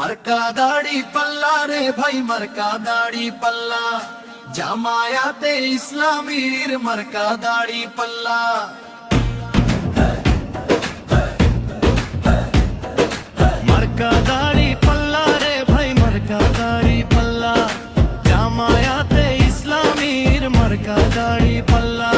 मरका दाढ़ी पल्ला रे भाई, मरका दाढ़ी पल्ला। जमायाते इस्लामीर, मरका दाढ़ी पल्ला। मरका दाढ़ी पल्ला रे भाई, मरका दाढ़ी पल्ला। जमायाते इस्लामीर, मरका दाढ़ी पल्ला।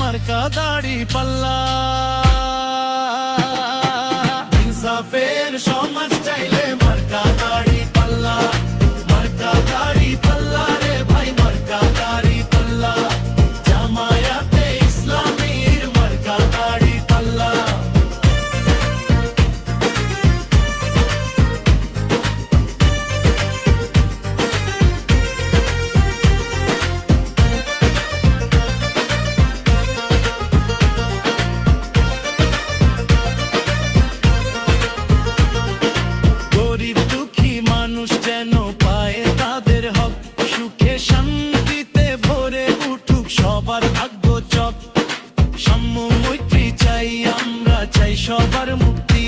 মার্কা দাড়ি পাল্লা। ইনসাফের সমাজ চাইলে সুখে শান্তিতে ভরে উঠুক সবার ভাগ্য চপ সাম্য মৈত্রী চাই আমরা চাই সবার মুক্তি।